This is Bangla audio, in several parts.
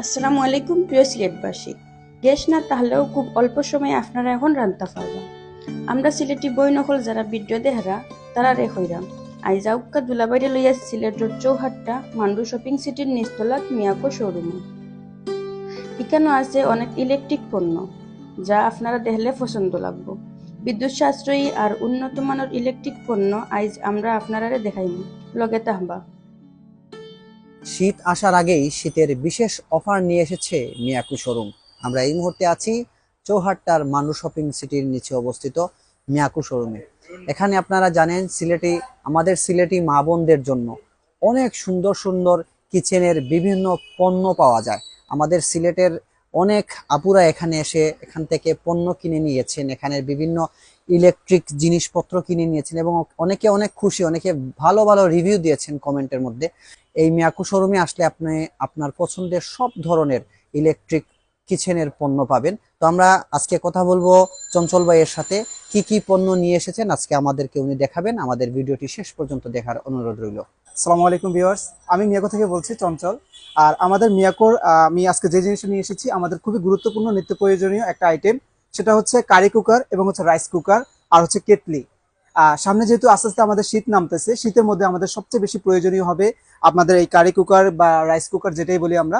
আসসালামু আলাইকুম প্রিয় সিলেটবাসী। গ্যাস না তাহলেও খুব অল্প সময়ে আপনারা এখন রান্তা পারবা আমরা সিলেটি বই নকল যারা ভিডিও দেহারা, তারা রে হইরাম। আইজাউক্কা দুলাবাইরে লইয়া সিলেটের চৌহাট্টা, মান্ডু শপিং সিটির নিচতলাত মিয়াকো শোরুমে। এখানেও আছে অনেক ইলেকট্রিক পণ্য, যা আপনারা দেখলে পছন্দ লাগবো। বিদ্যুৎ সাশ্রয়ী আর উন্নত মানের ইলেকট্রিক পণ্য আইজ আমরা আপনারা দেখাইব লগে তাহবা। শীত আসার আগেই শীতের বিশেষ অফার নিয়ে এসেছে মিয়াকু শোরুম আমরা এই মুহূর্তে আছি চৌহাট্টার মানু শপিং সিটির নিচে অবস্থিত মিয়াকু শোরুমে এখানে আপনারা জানেন সিলেটি, আমাদের সিলেটি মা বোনদের জন্য অনেক সুন্দর সুন্দর কিচেনের বিভিন্ন পণ্য পাওয়া যায়। আমাদের সিলেটের অনেক আপুরা এখানে এসে এখান থেকে পণ্য কিনে নিয়েছেন। এখানের বিভিন্ন ইলেকট্রিক জিনিসপত্র কিনে নিয়েছেন এবং অনেকে অনেক খুশি, অনেকে ভালো ভালো রিভিউ দিয়েছেন কমেন্টের মধ্যে। এই মিয়াকু শোরুমে আসলে আপনি, আপনার পছন্দের সব ধরনের ইলেকট্রিক কিচেনের পণ্য পাবেন। তো আমরা আজকে কথা বলব চঞ্চল ভাইয়ের সাথে। কি কি পণ্য নিয়ে এসেছেন? আজকে আমাদেরকে উনি দেখাবেন। আমাদের ভিডিওটি শেষ পর্যন্ত দেখার অনুরোধ রইল। আসসালামু আলাইকুম ভিউয়ার্স। আমি মিয়াকো থেকে বলছি, চঞ্চল। আর আমাদের মিয়াকোর আমি আজকে যে জিনিসটা নিয়ে এসেছি, আমাদের খুবই গুরুত্বপূর্ণ, নিত্য প্রয়োজনীয় একটা আইটেম সেটা হচ্ছে কারি কুকার এবং হচ্ছে রাইস কুকার আর হচ্ছে কেটলি। সামনে যেহেতু আস্তে আস্তে আমাদের শীত নামতেছে, শীতের মধ্যে আমাদের সবচেয়ে বেশি প্রয়োজনীয় হবে আপনাদের এই কারি কুকার বা রাইস কুকার যেটাই বলি আমরা,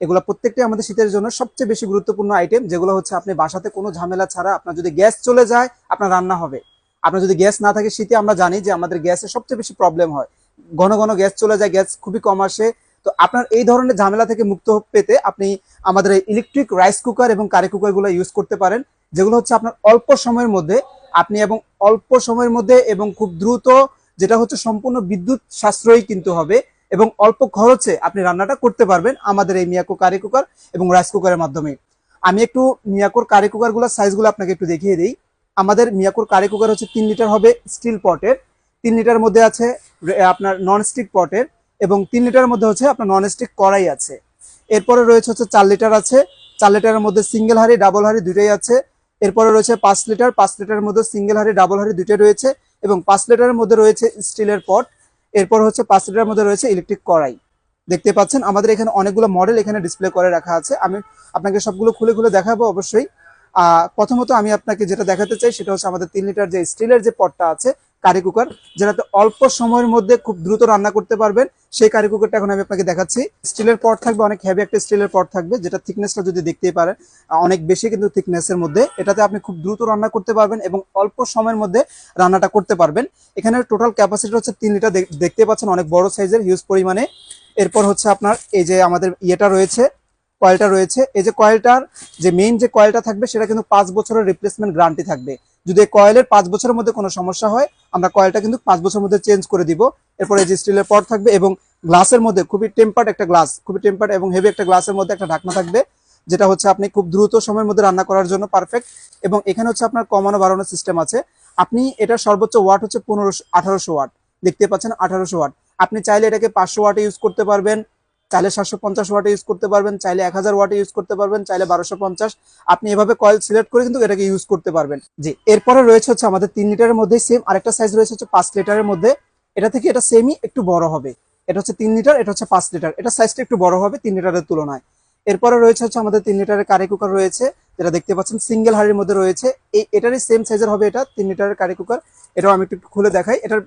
এগুলো প্রত্যেকটাই আমাদের শীতের জন্য সবচেয়ে বেশি গুরুত্বপূর্ণ আইটেম যেগুলো হচ্ছে আপনি বাসাতে কোনো ঝামেলা ছাড়া আপনার যদি গ্যাস চলে যায়, আপনার রান্না হবে। আপনার যদি গ্যাস না থাকে, শীতে আমরা জানি যে আমাদের গ্যাসের সবচেয়ে বেশি প্রবলেম হয়। ঘন ঘন গ্যাস চলে যায়, গ্যাস খুবই কম আসে তো আপনার এই ধরনের ঝামেলা থেকে মুক্ত পেতে আপনি আমাদের এই ইলেকট্রিক রাইস কুকার এবং কারি কুকারগুলো ইউজ করতে পারেন, যেগুলো হচ্ছে আপনার অল্প সময়ের মধ্যে আপনি এবং অল্প সময়ের মধ্যে এবং খুব দ্রুত যেটা হচ্ছে সম্পূর্ণ বিদ্যুৎ সাশ্রয়ী কিন্তু হবে এবং অল্প খরচে আপনি রান্নাটা করতে পারবেন আমাদের এই মিয়াকো কারি কুকার এবং রাইস কুকারের মাধ্যমে। আমি একটু মিয়াকোর কারি কুকারগুলোর সাইজগুলো আপনাকে একটু দেখিয়ে দিই। আমাদের মিয়াকোর কারি কুকার হচ্ছে তিন লিটার হবে স্টিল পটের তিন লিটার মধ্যে আছে আপনার নন স্টিক পটের এবং তিন লিটারের মধ্যে হচ্ছে আপনার নন স্টিক কড়াই আছে। এরপরে রয়েছে হচ্ছে চার লিটার আছে। চার লিটারের মধ্যে সিঙ্গেল হাড়ি ডাবল হাড়ি দুইটাই আছে। এরপরে রয়েছে পাঁচ লিটার, পাঁচ লিটারের মধ্যে সিঙ্গেল হাড়ি ডাবল হাড়ি দুইটাই রয়েছে এবং পাঁচ লিটারের মধ্যে রয়েছে স্টিলের পট। এরপর হচ্ছে পাঁচ লিটারের মধ্যে রয়েছে ইলেকট্রিক কড়াই। দেখতে পাচ্ছেন, আমাদের এখানে অনেকগুলো মডেল এখানে ডিসপ্লে করে রাখা আছে। আমি আপনাকে সবগুলো খুলে খুলে দেখাবো অবশ্যই। প্রথমত আমি আপনাকে যেটা দেখাতে চাই, সেটা হচ্ছে আমাদের তিন লিটার যে স্টিলের যে পটটা আছে কারি কুকার যেটাতে অল্প সময়ের মধ্যে খুব দ্রুত রান্না করতে পারবেন, সেই কারি কুকারটা এখন আমি আপনাকে দেখাচ্ছি। স্টিলের পট থাকবে, অনেক হেভি একটা স্টিলের পট থাকবে, যেটা থিকনেসটা যদি দেখতেই পারেন, অনেক বেশি কিন্তু থিকনেসের মধ্যে, এটাতে আপনি খুব দ্রুত রান্না করতে পারবেন এবং অল্প সময়ের মধ্যে রান্নাটা করতে পারবেন। এখানে টোটাল ক্যাপাসিটি হচ্ছে তিন লিটার দেখ- দেখতে পাচ্ছেন অনেক বড় সাইজের হিউজ পরিমাণে। এরপর হচ্ছে আপনার এই যে আমাদের ইয়েটা রয়েছে কয়েলটা রয়েছে। এই যে কয়েলটার যে মেইন যে কয়েলটা থাকবে, সেটা কিন্তু পাঁচ বছরের রিপ্লেসমেন্ট গ্যারান্টি থাকবে। যদি এই কয়েলের পাঁচ বছরের মধ্যে কোনো সমস্যা হয়, আমরা কয়েলটা কিন্তু পাঁচ বছরের মধ্যে চেঞ্জ করে দিব। এরপরে যে স্টিলের পট থাকবে এবং গ্লাসের মধ্যে খুবই টেম্পার্ড একটা গ্লাস খুবই টেম্পার্ড এবং হেভি একটা গ্লাসের মধ্যে একটা ঢাকনা থাকবে, যেটা হচ্ছে আপনি খুব দ্রুত সময়ের মধ্যে রান্না করার জন্য পারফেক্ট এবং এখানে হচ্ছে আপনার কমানো বাড়ানোর সিস্টেম আছে। আপনি এটা সর্বোচ্চ ওয়াট হচ্ছে পনেরোশো, আঠারোশো ওয়াট দেখতে পাচ্ছেন আঠারোশো ওয়াট আপনি চাইলে এটাকে পাঁচশো ওয়াটে ইউজ করতে পারবেন। চাইলে সাতশো পঞ্চাশ ওয়াটে ইউজ করতে পারবেন, চাইলে এক হাজার ওয়াটে ইউজ করতে পারবেন, চাইলে বারোশো পঞ্চাশ। আপনি এভাবে কয়েল সিলেক্ট করে কিন্তু এটাকে ইউজ করতে পারবেন। জি, এরপরে রয়েছে হচ্ছে আমাদের তিন লিটারের মধ্যে সেম আরেকটা সাইজ রয়েছে হচ্ছে পাঁচ লিটারের মধ্যে। এটা থেকে এটা সেমই একটু বড় হবে। এটা হচ্ছে তিন লিটার, এটা হচ্ছে পাঁচ লিটার। এটা সাইজটা একটু বড় হবে তিন লিটারের তুলনায়। এরপরে রয়েছে হচ্ছে আমাদের তিন লিটারের কারি কুকার রয়েছে, যেটা দেখতে পাচ্ছেন সিঙ্গেল হাড়ির মধ্যে রয়েছে। এই, এটারই সেম সাইজের হবে এটা, তিন লিটারের কারি কুকার। এটাও আমি একটু খুলে দেখাই। এটার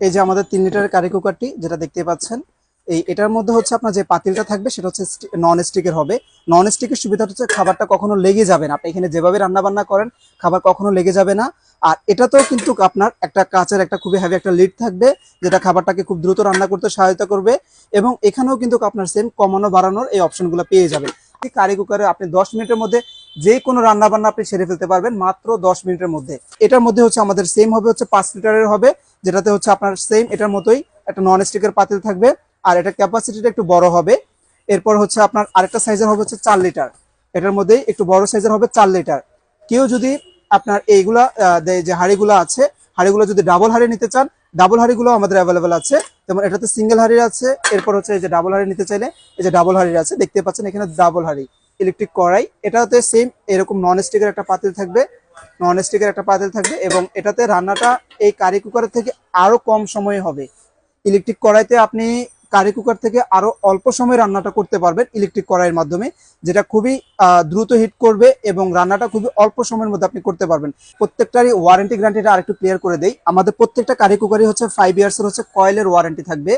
এই যে আমাদের তিন লিটারের কারি কুকারটি যেটা দেখতে পাচ্ছেন, এই এটার মধ্যে হচ্ছে আপনার যে পাতিলটা থাকবে, সেটা হচ্ছে নন স্টিকের হবে। নন স্টিকের সুবিধা হচ্ছে খাবারটা কখনো লেগে যাবে না। আপনি এখানে যেভাবে রান্না বান্না করেন, খাবার কখনো লেগে যাবে না। আর এটাতেও কিন্তু আপনার একটা কাঁচের একটা খুবই হেভি একটা লিড থাকবে, যেটা খাবারটাকে খুব দ্রুত রান্না করতে সহায়তা করবে এবং এখানেও কিন্তু আপনার সেম কমানো বাড়ানোর এই অপশনগুলো পেয়ে যাবেন। কারি কুকারে আপনি দশ মিনিটের মধ্যে যে কোনো রান্না বান্না আপনি সেরে ফেলতে পারবেন, মাত্র দশ মিনিটের মধ্যে। এটার মধ্যে হচ্ছে আমাদের সেম হবে হচ্ছে পাঁচ লিটারের হবে। যেটাতে হচ্ছে আপনার সেম এটার মতোই একটা নন স্টিকের পাতিল থাকবে, আর এটা ক্যাপাসিটিটা একটু বড় হবে। এরপর হচ্ছে আপনার আরেকটা সাইজের হবে হচ্ছে চার লিটার এটার মধ্যেই একটু বড় সাইজের হবে চার লিটার কেউ যদি আপনার এইগুলা যে হাড়িগুলো আছে, হাড়িগুলো যদি ডাবল হাড়ি নিতে চান ডাবল হাড়িগুলো আমাদের অ্যাভেলেবেল আছে। যেমন এটাতে সিঙ্গেল হাড়ি আছে, এরপর হচ্ছে এই যে ডাবল হাড়ি নিতে চাইলে এই যে ডাবল হাড়ি আছে, দেখতে পাচ্ছেন এখানে ডাবল হাড়ি। ইলেকট্রিক কড়াই, এটাতে সেম এরকম নন স্টিকের একটা পাতিল থাকবে। নন স্টিকের একটা পাতিল থাকবে এবং এটাতে রান্নাটা এই কারি কুকারের থেকে আরও কম সময়ে হবে। ইলেকট্রিক কড়াইতে আপনি কারি কুকার থেকে আরও অল্প সময় রান্নাটা করতে পারবেন ইলেকট্রিক কড়াইয়ের মাধ্যমে, যেটা খুবই দ্রুত হিট করবে এবং রান্নাটা খুবই অল্প সময়ের মধ্যে আপনি করতে পারবেন। প্রত্যেকটারই ওয়ারেন্টি গ্যারান্টিটা আরেকটু ক্লিয়ার করে দেই। আমাদের প্রত্যেকটা কারি কুকারই হচ্ছে ফাইভ ইয়ার্সের হচ্ছে কয়েলের ওয়ারেন্টি থাকবে।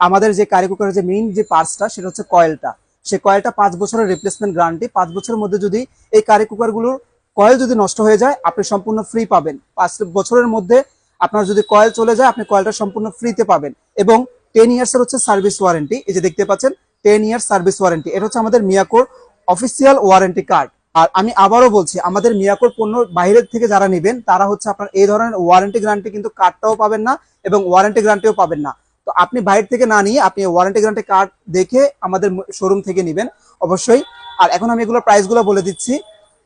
আমাদের যে কারি কুকারের যে মেইন যে পার্টসটা সেটা হচ্ছে কয়েলটা সেই কয়েলটা পাঁচ বছরের রিপ্লেসমেন্ট গ্যারান্টি পাঁচ বছরের মধ্যে যদি এই কারি কুকারগুলোর কয়েল যদি নষ্ট হয়ে যায়, আপনি সম্পূর্ণ ফ্রি পাবেন। পাঁচ বছরের মধ্যে আপনার যদি কয়েল চলে যায়, আপনি কয়েলটা সম্পূর্ণ ফ্রিতে পাবেন। এবং টেন ইয়ার্স এর হচ্ছে সার্ভিস ওয়ারেন্টি এই যে দেখতে পাচ্ছেন টেন ইয়ার্স সার্ভিস ওয়ারেন্টি এটা হচ্ছে আমাদের মিয়াকোর অফিসিয়াল ওয়ারেন্টি কার্ড আর আমি আবারও বলছি, আমাদের মিয়াকোর পণ্য বাইরের থেকে যারা নেবেন, তারা হচ্ছে আপনার এই ধরনের ওয়ারেন্টি গ্যারান্টি কিন্তু কার্ডটাও পাবেন না এবং ওয়ারেন্টি গ্যারান্টিও পাবেন না। তো আপনি বাইরে থেকে না নিয়ে আপনি ওয়ারেন্টি গ্যারান্টি কার্ড দেখে আমাদের শোরুম থেকে নেবেন, অবশ্যই। আর এখন আমি এগুলোর প্রাইসগুলো বলে দিচ্ছি।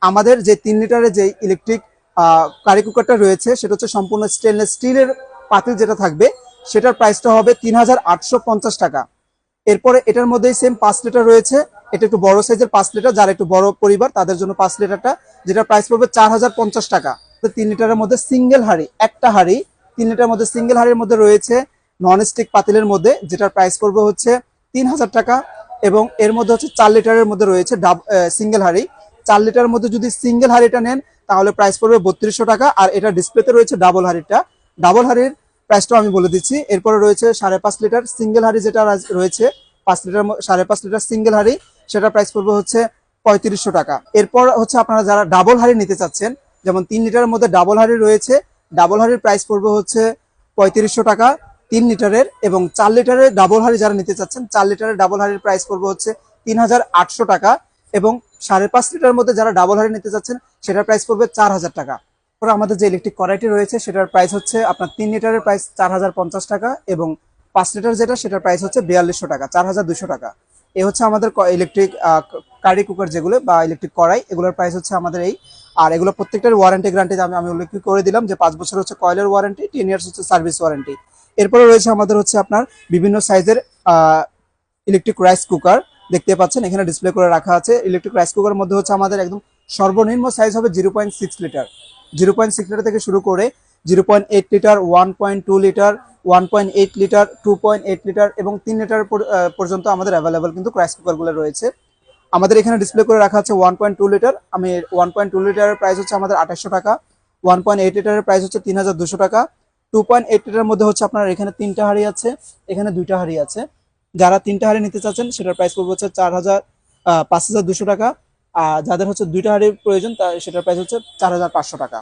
আমাদের যে তিন লিটারের যে ইলেকট্রিক কারি কুকারটা রয়েছে, সেটা হচ্ছে সম্পূর্ণ স্টেনলেস স্টিলের পাতিল যেটা থাকবে, সেটার প্রাইসটা হবে তিন হাজার আটশো পঞ্চাশ টাকা। এরপরে এটার মধ্যেই সেম পাঁচ লিটার রয়েছে, এটা একটু বড় সাইজের পাঁচ লিটার, যারা একটু বড় পরিবার, তাদের জন্য পাঁচ লিটারটা যেটা প্রাইস পড়বে চার হাজার পঞ্চাশ টাকা। তো তিন লিটারের মধ্যে সিঙ্গেল হাড়ি, একটা হাড়ি, তিন লিটারের মধ্যে সিঙ্গেল হাড়ির মধ্যে রয়েছে নন স্টিক পাতিলের মধ্যে, যেটার প্রাইস পড়বে হচ্ছে তিন হাজার টাকা, এবং এর মধ্যে হচ্ছে চার লিটারের মধ্যে রয়েছে ডাব সিঙ্গেল হাড়ি। চার লিটার মধ্যে যদি সিঙ্গেল হাড়িটা নেন, তাহলে প্রাইস পড়বে বত্রিশশো টাকা। আর এটা ডিসপ্লেতে রয়েছে ডাবল হাড়িটা। ডাবল হাড়ির প্রাইসটাও আমি বলে দিচ্ছি। এরপরে রয়েছে সাড়ে পাঁচ লিটার সিঙ্গেল হাড়ি যেটা রয়েছে, পাঁচ লিটার সাড়ে পাঁচ লিটার সিঙ্গেল হাড়ি, সেটা প্রাইস পড়বে হচ্ছে পঁয়ত্রিশশো টাকা। এরপর হচ্ছে আপনারা যারা ডাবল হাড়ি নিতে চাচ্ছেন, যেমন তিন লিটারের মধ্যে ডাবল হাড়ি রয়েছে ডাবল হাড়ির প্রাইস পড়বে হচ্ছে পঁয়ত্রিশশো টাকা তিন লিটারের এবং চার লিটারের ডাবল হাড়ি যারা নিতে চাচ্ছেন, চার লিটারের ডাবল হাড়ির প্রাইস পড়বে হচ্ছে তিন হাজার আটশো টাকা এবং সাড়ে পাঁচ লিটার মধ্যে যারা ডাবল হারে নিতে চাচ্ছেন সেটার প্রাইস পড়বে চার হাজার টাকা। তারপর আমাদের যে ইলেকট্রিক কড়াইটি রয়েছে, সেটার প্রাইস হচ্ছে আপনার তিন লিটারের প্রাইস চার হাজার পঞ্চাশ টাকা এবং পাঁচ লিটার যেটা, সেটার প্রাইস হচ্ছে বিয়াল্লিশশো টাকা, চার হাজার দুশো টাকা। এ হচ্ছে আমাদের ইলেকট্রিক কারি কুকার যেগুলো বা ইলেকট্রিক কড়াই, এগুলোর প্রাইস হচ্ছে আমাদের এই। আর এগুলো প্রত্যেকটার ওয়ারেন্টি গ্যারান্টি আমি আমি উল্লেখ করে দিলাম যে পাঁচ বছর হচ্ছে কয়েলের ওয়ারেন্টি টেন ইয়ার্স হচ্ছে সার্ভিস ওয়ারেন্টি এরপরে রয়েছে আমাদের হচ্ছে আপনার বিভিন্ন সাইজের ইলেকট্রিক রাইস কুকার দেখতে পাচ্ছেন, এখানে ডিসপ্লে করে রাখা আছে। ইলেকট্রিক রাইস কুকারের মধ্যে হচ্ছে আমাদের একদম সর্বনিম্ন সাইজ হবে zero point six litre zero point six litre থেকে শুরু করে zero point eight litre one point two litre one point eight litre two point eight litre এবং তিন লিটার পর্যন্ত আমাদের অ্যাভেলেবেল কিন্তু রাইস কুকারগুলো রয়েছে। আমাদের এখানে ডিসপ্লে করে রাখা আছে ওয়ান পয়েন্ট টু লিটার আমি ওয়ান পয়েন্ট টু লিটারের প্রাইস হচ্ছে আমাদের আঠাশশো টাকা। ওয়ান পয়েন্ট এইট লিটারের প্রাইস হচ্ছে তিন হাজার দুশো টাকা। টু পয়েন্ট এইট লিটারের মধ্যে হচ্ছে আপনার এখানে তিনটা হাড়ি আছে, এখানে দুইটা হাড়ি আছে। যারা তিনটা হাড়ি নিতে চাচ্ছেন, সেটার প্রাইস পড়বে হচ্ছে চার হাজার পাঁচ হাজার দুশো টাকা। আর যাদের হচ্ছে দুইটা হাড়ির প্রয়োজন, তা সেটার প্রাইস হচ্ছে চার হাজার পাঁচশো টাকা।